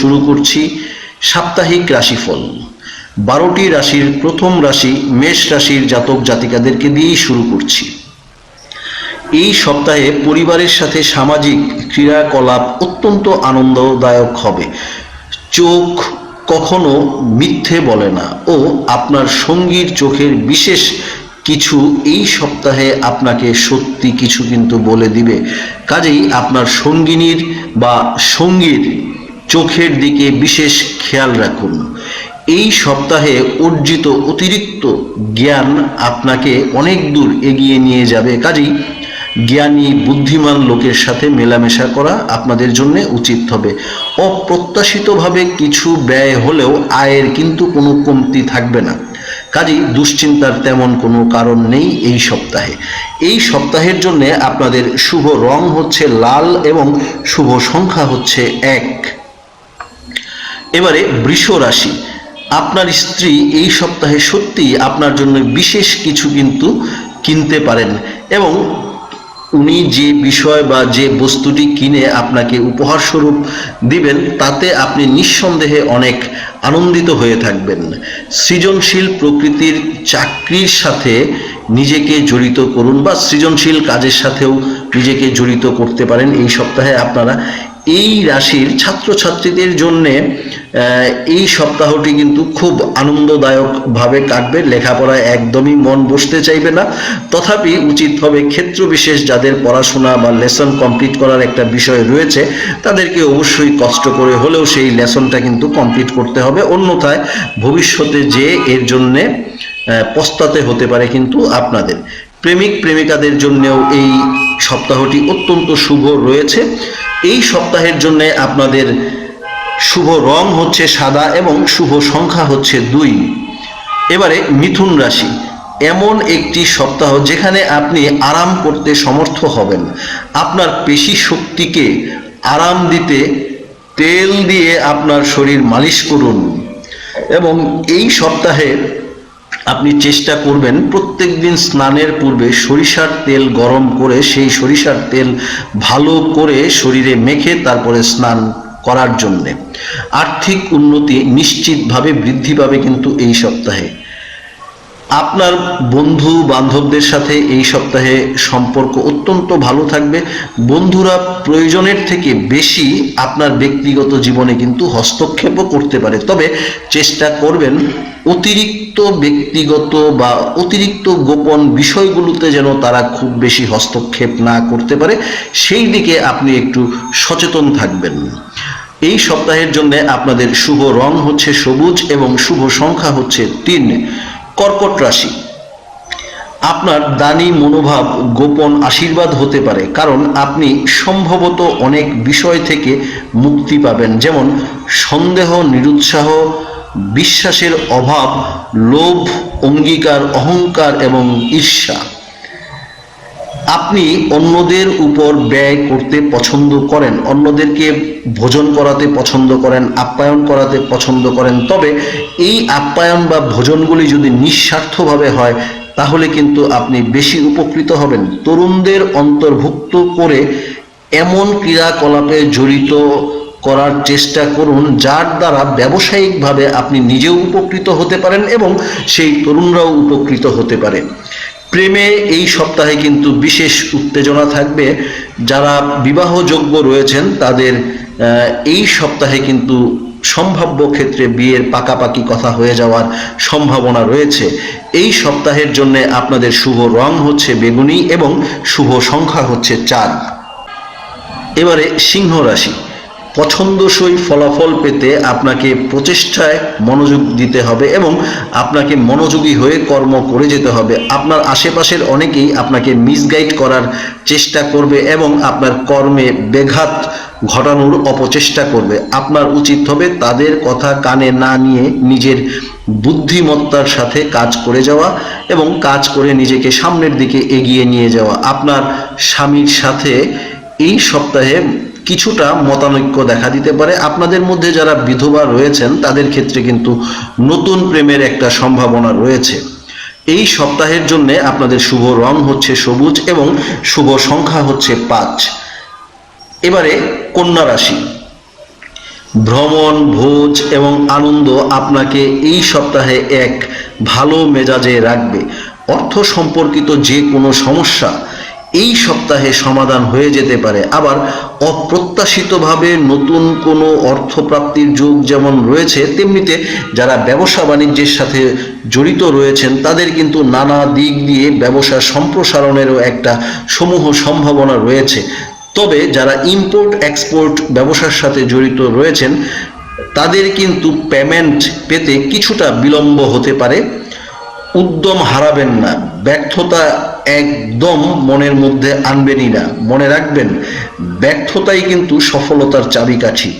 শুরু করছি সাপ্তাহিক রাশিফল। বারোটি রাশির প্রথম রাশি মেষ রাশির জাতক জাতিকাদেরকে দিয়েই শুরু করছি। এই সপ্তাহে পরিবারের সাথে সামাজিক ক্রিয়াকলাপ অত্যন্ত আনন্দদায়ক হবে। চোখ কখনো মিথ্যে বলে না ও আপনার সঙ্গীর চোখের বিশেষ কিছু এই সপ্তাহে আপনাকে সত্যি কিছু কিন্তু বলে দিবে। কাজেই আপনার সঙ্গিনীর বা সঙ্গীর চোখের দিকে বিশেষ খেয়াল রাখুন। এই সপ্তাহে অর্জিত অতিরিক্ত জ্ঞান আপনাকে অনেক দূর এগিয়ে নিয়ে যাবে। কাজেই জ্ঞানী, বুদ্ধিমান লোকের সাথে মেলামেশা করা আপনাদের জন্য উচিত হবে। অপ্রত্যাশিতভাবে কিছু ব্যয় হলেও আয়ের কিন্তু কোনো কমতি থাকবে না। কাজেই দুশ্চিন্তার তেমন কোনো কারণ নেই এই সপ্তাহে। এই সপ্তাহের জন্য আপনাদের শুভ রং হচ্ছে লাল এবং শুভ সংখ্যা হচ্ছে এক। এবারে বৃষ রাশি। আপনার স্ত্রী এই সপ্তাহে সত্যি আপনার জন্য বিশেষ কিছু কিন্তু কিনতে পারেন এবং উনি যে বিষয় বা যে বস্তুটি কিনে আপনাকে উপহার স্বরূপ দিবেন, তাতে আপনি নিঃসন্দেহে অনেক আনন্দিত হয়ে থাকবেন। সৃজনশীল প্রকৃতির চাকরির সাথে নিজেকে জড়িত করুন বা সৃজনশীল কাজের সাথেও নিজেকে জড়িত করতে পারেন। এই সপ্তাহে আপনারা এই রাশির ছাত্রছাত্রীদের জন্যে এই সপ্তাহটি কিন্তু খুব আনন্দদায়কভাবে কাটবে। লেখাপড়ায় একদমই মন বসতে চাইবে না। তথাপি উচিত হবে ক্ষেত্র বিশেষ যাদের পড়াশোনা বা লেসন কমপ্লিট করার একটা বিষয় রয়েছে, তাদেরকে অবশ্যই কষ্ট করে হলেও সেই লেসনটা কিন্তু কমপ্লিট করতে হবে। অন্যথায় ভবিষ্যতে যে এর জন্যে পস্তাতে হতে পারে কিন্তু আপনাদের। প্রেমিক প্রেমিকাদের জন্যেও এই সপ্তাহটি অত্যন্ত শুভ রয়েছে। এই সপ্তাহের জন্য আপনাদের শুভ রং হচ্ছে সাদা এবং শুভ সংখ্যা হচ্ছে দুই। এবারে মিথুন রাশি। এমন একটি সপ্তাহ যেখানে আপনি আরাম করতে সমর্থ হবেন। আপনার পেশি শক্তিকে আরাম দিতে তেল দিয়ে আপনার শরীর মালিশ করুন। এবং এই সপ্তাহে আপনি চেষ্টা করবেন প্রত্যেক দিন স্নানের পূর্বে সরিষার তেল গরম করে সেই সরিষার তেল ভালো করে শরীরে মেখে তারপরে স্নান করার জন্যে। আর্থিক উন্নতি নিশ্চিতভাবে বৃদ্ধি পাবে কিন্তু এই সপ্তাহে। আপনার বন্ধু বান্ধবদের সাথে এই সপ্তাহে সম্পর্ক অত্যন্ত ভালো থাকবে। বন্ধুরা প্রয়োজনের থেকে বেশি আপনার ব্যক্তিগত জীবনে কিন্তু হস্তক্ষেপও করতে পারে। তবে চেষ্টা করবেন অতিরিক্ত ব্যক্তিগত বা অতিরিক্ত গোপন বিষয়গুলোতে যেন তারা খুব বেশি হস্তক্ষেপ না করতে পারে, সেই দিকে আপনি একটু সচেতন থাকবেন। এই সপ্তাহের জন্য আপনাদের শুভ রং হচ্ছে সবুজ এবং শুভ সংখ্যা হচ্ছে তিন, কর্কট রাশি। আপনার দানি মনোভাব, গোপন আশীর্বাদ হতে পারে, কারণ আপনি সম্ভবত অনেক বিষয় থেকে মুক্তি পাবেন, যেমন সন্দেহ, নিরুৎসাহ বিশ্বাসের অভাব, লোভ, অঙ্গীকার, অহংকার এবং ঈর্ষা। আপনি অন্যদের উপর ব্যয় করতে পছন্দ করেন, অন্যদেরকে ভোজন করাতে পছন্দ করেন, আপ্যায়ন করাতে পছন্দ করেন। তবে এই আপ্যায়ন বা ভোজনগুলি যদি নিঃস্বার্থভাবে হয়, তাহলে কিন্তু আপনি বেশি উপকৃত হবেন। তরুণদের অন্তর্ভুক্ত করে এমন ক্রিয়াকলাপে জড়িত করার চেষ্টা করুন, যার দ্বারা ব্যবসায়িকভাবে আপনি নিজেও উপকৃত হতে পারেন এবং সেই তরুণরাও উপকৃত হতে পারে। প্রেমে এই সপ্তাহে কিন্তু বিশেষ উত্তেজনা থাকবে। যারা বিবাহযোগ্য রয়েছেন, তাদের এই সপ্তাহে কিন্তু সম্ভাব্য ক্ষেত্রে বিয়ের পাকাপাকি কথা হয়ে যাওয়ার সম্ভাবনা রয়েছে। এই সপ্তাহের জন্য আপনাদের শুভ রং হচ্ছে বেগুনি এবং শুভ সংখ্যা হচ্ছে চার এবারে সিংহ রাশি। পছন্দসই ফলাফল পেতে আপনাকে প্রচেষ্টায় মনোযোগ দিতে হবে এবং আপনাকে মনোযোগী হয়ে কর্ম করে যেতে হবে। আপনার আশেপাশের অনেকেই আপনাকে মিসগাইড করার চেষ্টা করবে এবং আপনার কর্মে ব্যাঘাত ঘটানোর অপচেষ্টা করবে। আপনার উচিত হবে তাদের কথা কানে না নিয়ে নিজের বুদ্ধিমত্তার সাথে কাজ করে যাওয়া এবং কাজ করে নিজেকে সামনের দিকে এগিয়ে নিয়ে যাওয়া। আপনার স্বামীর সাথে এই সপ্তাহে কিছুটা মতানৈক্য দেখা দিতে পারে। আপনাদের মধ্যে যারা বিধবা রয়েছেন, তাদের ক্ষেত্রে কিন্তু নতুন প্রেমের একটা সম্ভাবনা রয়েছে। এই সপ্তাহের জন্য আপনাদের শুভ রং হচ্ছে সবুজ এবং শুভ সংখ্যা হচ্ছে পাঁচ। এবারে কন্যা রাশি। ভ্রমণ, ভোজ এবং আনন্দ আপনাকে এই সপ্তাহে এক ভালো মেজাজে রাখবে। অর্থ সম্পর্কিত যে কোনো সমস্যা এই সপ্তাহে সমাধান হয়ে যেতে পারে। আবার অপ্রত্যাশিতভাবে নতুন কোনো অর্থপ্রাপ্তির যোগ যেমন রয়েছে, তেমনিতে যারা ব্যবসা বাণিজ্যের সাথে জড়িত রয়েছেন, তাদের কিন্তু নানা দিক দিয়ে ব্যবসা সম্প্রসারণেরও একটা সমূহ সম্ভাবনা রয়েছে। তবে যারা ইম্পোর্ট এক্সপোর্ট ব্যবসার সাথে জড়িত রয়েছেন, তাদের কিন্তু পেমেন্ট পেতে কিছুটা বিলম্ব হতে পারে। উদ্যম হারাবেন না। ব্যর্থতা একদম মনের মধ্যে আনবেনই না। মনে রাখবেন, ব্যর্থতাই কিন্তু সফলতার চাবিকাঠি।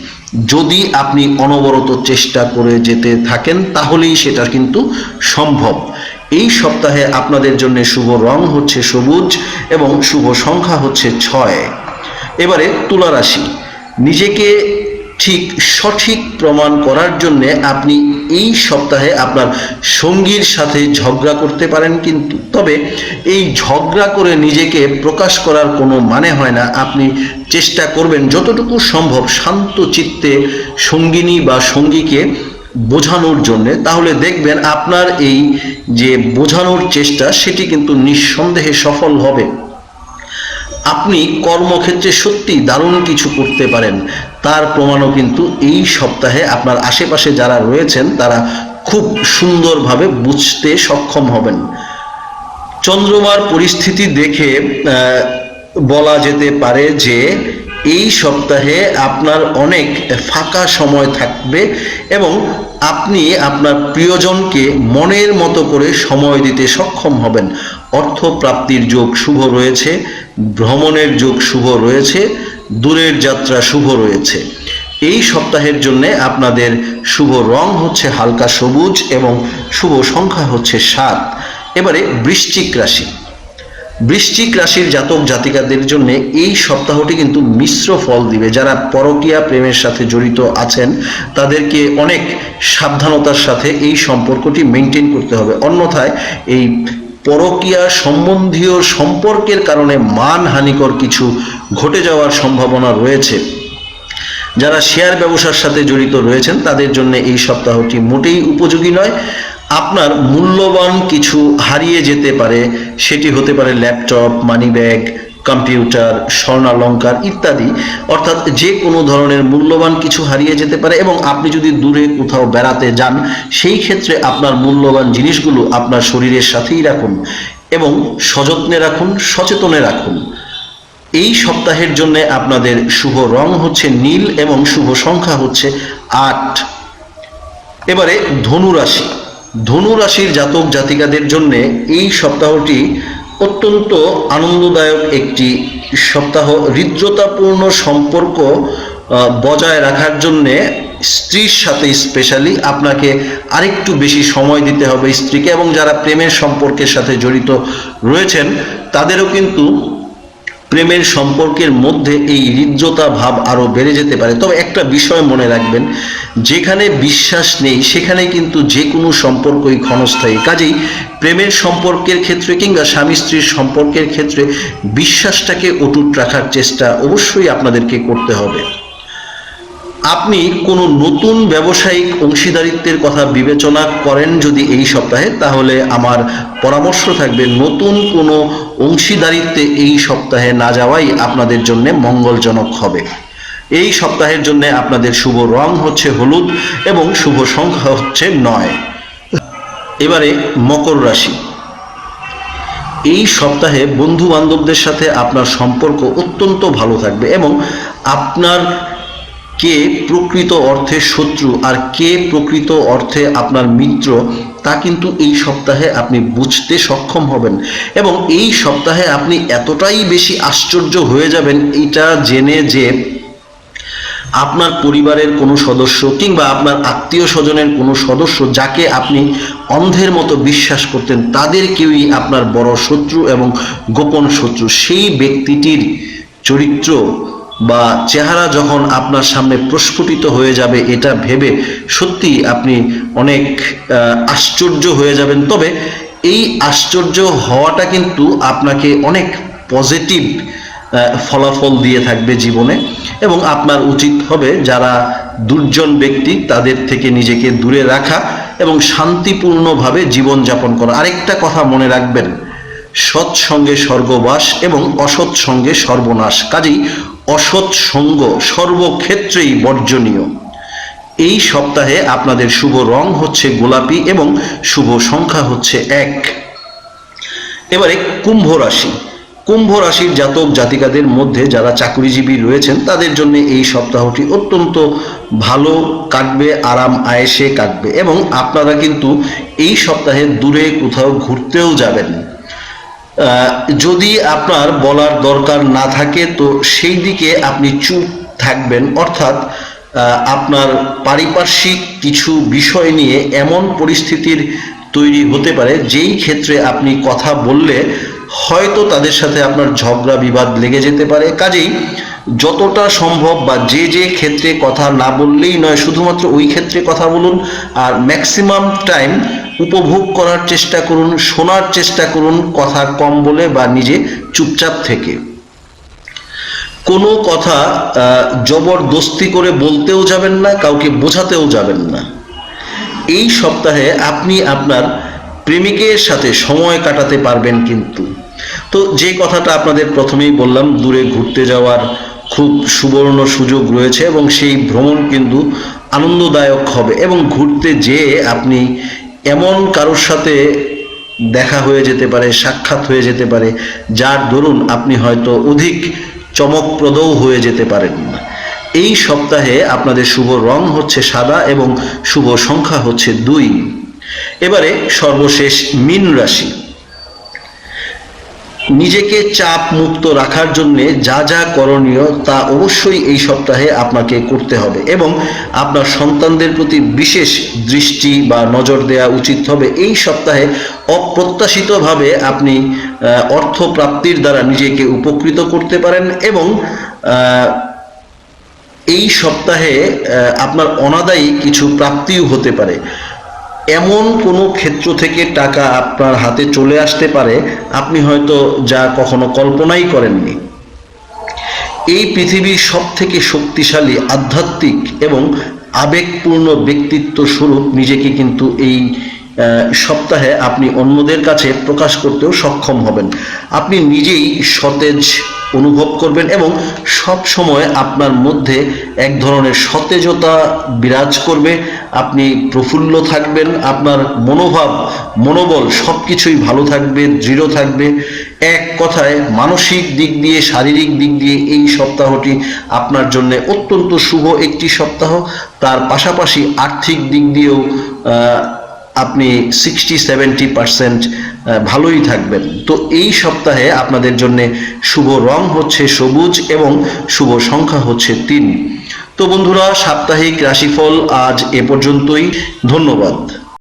যদি আপনি অনবরত চেষ্টা করে যেতে থাকেন, তাহলেই সেটা কিন্তু সম্ভব। এই সপ্তাহে আপনাদের জন্য শুভ রং হচ্ছে সবুজ এবং শুভ সংখ্যা হচ্ছে ছয়। এবারে তুলা রাশি। নিজেকে ঠিক সঠিক প্রমাণ করার জন্য আপনি এই সপ্তাহে আপনার সঙ্গীর সাথে ঝগড়া করতে পারেন কিন্তু। তবে এই ঝগড়া করে নিজেকে প্রকাশ করার কোনো মানে হয় না। আপনি চেষ্টা করবেন যতটুকু সম্ভব শান্ত চিত্তে সঙ্গিনী বা সঙ্গীকে বোঝানোর জন্য। তাহলে দেখবেন আপনার এই যে বোঝানোর চেষ্টা, সেটি কিন্তু নিঃসন্দেহে সফল হবে। আপনি কর্মক্ষেত্রে সত্যি দারুণ কিছু করতে পারেন। তার প্রমাণও কিন্তু এই সপ্তাহে আপনার আশেপাশে যারা রয়েছেন, তারা খুব সুন্দরভাবে বুঝতে সক্ষম হবেন। চন্দ্রমার পরিস্থিতি দেখে বলা যেতে পারে যে এই সপ্তাহে আপনার অনেক ফাঁকা সময় থাকবে এবং আপনি আপনার প্রিয়জনকে মনের মতো করে সময় দিতে সক্ষম হবেন। অর্থ প্রাপ্তির যোগ শুভ রয়েছে, ভ্রমণের যোগ শুভ রয়েছে দূরের যাত্রা শুভ রয়েছে। এই সপ্তাহের জন্য আপনাদের শুভ রং হচ্ছে হালকা সবুজ এবং শুভ সংখ্যা হচ্ছে সাত। এবারে বৃশ্চিক রাশি। বৃশ্চিক রাশির জাতক জাতিকাদের জন্য এই সপ্তাহটি কিন্তু মিশ্র ফল দিবে। যারা পরকীয়া প্রেমের সাথে জড়িত আছেন, তাদেরকে অনেক সাবধানতার সাথে এই সম্পর্কটি মেনটেন করতে হবে। অন্যথায় এই পরকীয়া সম্বন্ধীয় সম্পর্কের কারণে মানহানিকর কিছু ঘটে যাওয়ার সম্ভাবনা রয়েছে। যারা শেয়ার ব্যবসার সাথে জড়িত রয়েছেন, তাদের জন্য এই সপ্তাহটি মোটেই উপযোগী নয়। আপনার মূল্যবান কিছু হারিয়ে যেতে পারে, সেটি হতে পারে ল্যাপটপ মানি ব্যাগ কম্পিউটার, স্বর্ণালঙ্কার ইত্যাদি। অর্থাৎ যে কোনো ধরনের মূল্যবান কিছু হারিয়ে যেতে পারে এবং আপনি যদি দূরে কোথাও বেড়াতে যান, সেই ক্ষেত্রে আপনার মূল্যবান জিনিসগুলো আপনার শরীরের সাথেই রাখুন এবং সযত্নে রাখুন, সচেতনে রাখুন। এই সপ্তাহের জন্য আপনাদের শুভ রং হচ্ছে নীল এবং শুভ সংখ্যা হচ্ছে আট। এবারে ধনু রাশি ধনু রাশির জাতক জাতিকাদের জন্য এই সপ্তাহটি অত্যন্ত আনন্দদায়ক একটি সপ্তাহ হৃদ্রতাপূর্ণ সম্পর্ক বজায় রাখার জন্যে স্ত্রীর সাথে স্পেশালি আপনাকে আরেকটু বেশি সময় দিতে হবে স্ত্রীকে এবং যারা প্রেমের সম্পর্কের সাথে জড়িত রয়েছেন, তাদেরও কিন্তু প্রেমের সম্পর্কের মধ্যে এই হৃদ্রতা ভাব আরও বেড়ে যেতে পারে। তবে একটা বিষয় মনে রাখবেন, যেখানে বিশ্বাস নেই, সেখানে কিন্তু যে কোনো সম্পর্কই ক্ষণস্থায়ী। কাজেই প্রেমের সম্পর্কের ক্ষেত্রে কিংবা স্বামী স্ত্রীর সম্পর্কের ক্ষেত্রে বিশ্বাসটাকে অটুট রাখার চেষ্টা অবশ্যই আপনাদেরকে করতে হবে। আপনি কোনো নতুন ব্যবসায়িক অংশীদারিত্বের কথা বিবেচনা করেন যদি এই সপ্তাহে, তাহলে আমার পরামর্শ থাকবে নতুন কোনো অংশীদারিত্বে এই সপ্তাহে না যাওয়াই আপনাদের জন্য মঙ্গলজনক হবে। এই সপ্তাহের জন্য আপনাদের শুভ রং হচ্ছে হলুদ এবং শুভ সংখ্যা হচ্ছে নয়। এবারে মকর রাশি। এই সপ্তাহে বন্ধু বান্ধবদের সাথে আপনার সম্পর্ক অত্যন্ত ভালো থাকবে এবং আপনার কে প্রকৃত অর্থে শত্রু আর কে প্রকৃত অর্থে আপনার মিত্র, তা কিন্তু এই সপ্তাহে আপনি বুঝতে সক্ষম হবেন। এবং এই সপ্তাহে আপনি এতটাই বেশি আশ্চর্য হয়ে যাবেন এটা জেনে যে আপনার পরিবারের কোনো সদস্য কিংবা আপনার আত্মীয় স্বজনের কোনো সদস্য যাকে আপনি অন্ধের মতো বিশ্বাস করতেন, তাদের কেউই আপনার বড় শত্রু এবং গোপন শত্রু। সেই ব্যক্তিটির চরিত্র বা চেহারা যখন আপনার সামনে প্রস্ফুটিত হয়ে যাবে, এটা ভেবে সত্যি আপনি অনেক আশ্চর্য হয়ে যাবেন। তবে এই আশ্চর্য হওয়াটা কিন্তু আপনাকে অনেক পজিটিভ ফলাফল দিয়ে থাকবে জীবনে এবং আপনার উচিত হবে যারা দুর্জন ব্যক্তি, তাদের থেকে নিজেকে দূরে রাখা এবং শান্তিপূর্ণভাবে জীবনযাপন করা। আরেকটা কথা মনে রাখবেন সৎ সঙ্গে স্বর্গবাস এবং অসৎ সঙ্গে সর্বনাশ। কাজেই অসৎ সঙ্গ সর্বক্ষেত্রেই বর্জনীয়। এই সপ্তাহে আপনাদের শুভ রং হচ্ছে গোলাপি এবং শুভ সংখ্যা হচ্ছে এক। এবারে কুম্ভ রাশি। কুম্ভ রাশির জাতক জাতিকাদের মধ্যে যারা চাকরিজীবী রয়েছেন, তাদের জন্য এই সপ্তাহটি অত্যন্ত ভালো কাটবে, আরাম আয়েসে কাটবে এবং আপনারা কিন্তু এই সপ্তাহে দূরে কোথাও ঘুরতেও যাবেন। যদি আপনার বলার দরকার না থাকে, তো সেই দিকে আপনি চুপ থাকবেন। অর্থাৎ আপনার পারিপার্শ্বিক কিছু বিষয় নিয়ে এমন পরিস্থিতির তৈরি হতে পারে, যেই ক্ষেত্রে আপনি কথা বললে হয়তো তাদের সাথে আপনার ঝগড়া, বিবাদ লেগে যেতে পারে। কাজেই যতটা সম্ভব বা যে যে ক্ষেত্রে কথা না বললেই নয়, শুধুমাত্র ওই ক্ষেত্রে কথা বলুন। আর ম্যাক্সিমাম টাইম উপভোগ করার চেষ্টা করুন, শোনার চেষ্টা করুন কথা কম বলে বা নিজে চুপচাপ থেকে। কোনো কথা জবরদস্তি করে বলতেও যাবেন না, কাউকে বোঝাতেও যাবেন না। এই সপ্তাহে আপনি আপনার প্রেমিকের সাথে সময় কাটাতে পারবেন কিন্তু। তো যে কথাটা আপনাদের প্রথমেই বললাম, দূরে ঘুরতে যাওয়ার খুব সুবর্ণ সুযোগ রয়েছে এবং সেই ভ্রমণ কিন্তু আনন্দদায়ক হবে এবং ঘুরতে যেয়ে আপনি এমন কারোর সাথে দেখা হয়ে যেতে পারে, সাক্ষাৎ হয়ে যেতে পারে, যার দরুন আপনি হয়তো অধিক চমকপ্রদও হয়ে যেতে পারেন না। এই সপ্তাহে আপনাদের শুভ রং হচ্ছে সাদা এবং শুভ সংখ্যা হচ্ছে দুই। এবারে সর্বশেষ মীন রাশি। নিজেকে চাপ মুক্ত রাখার জন্য যা যা করণীয় তা অবশ্যই এই সপ্তাহে আপনাকে করতে হবে এবং আপনার সন্তানদের প্রতি বিশেষ দৃষ্টি বা নজর দেওয়া উচিত হবে। এই সপ্তাহে অপ্রত্যাশিতভাবে আপনি অর্থ প্রাপ্তির দ্বারা নিজেকে উপকৃত করতে পারেন এবং এই সপ্তাহে আপনার অনাদায়ী কিছু প্রাপ্তিও হতে পারে। এমন কোনো ক্ষেত্র থেকে টাকা আপনার হাতে চলে আসতে পারে, আপনি হয়তো যা কখনো কল্পনাই করেননি। এই পৃথিবীর সব থেকে শক্তিশালী, আধ্যাত্মিক এবং আবেগপূর্ণ ব্যক্তিত্ব স্বরূপ নিজেকে কিন্তু এই সপ্তাহে আপনি অন্যদের কাছে প্রকাশ করতেও সক্ষম হবেন। আপনি নিজেই সতেজ অনুভব করবেন এবং সব সময় আপনার মধ্যে এক ধরনের সতেজতা বিরাজ করবে। আপনি প্রফুল্ল থাকবেন, আপনার মনোভাব, মনোবল সব কিছুই ভালো থাকবে, দৃঢ় থাকবে। এক কথায় মানসিক দিক দিয়ে, শারীরিক দিক দিয়ে এই সপ্তাহটি আপনার জন্য অত্যন্ত শুভ একটি সপ্তাহ। তার পাশাপাশি আর্থিক দিক দিয়েও আপনি সিক্সটি সেভেন্টি পার্সেন্ট ভালোই থাকবেন। তো এই সপ্তাহে আপনাদের জন্যে শুভ রং হচ্ছে সবুজ এবং শুভ সংখ্যা হচ্ছে তিন। তো বন্ধুরা, সাপ্তাহিক রাশিফল আজ এ পর্যন্তই। ধন্যবাদ।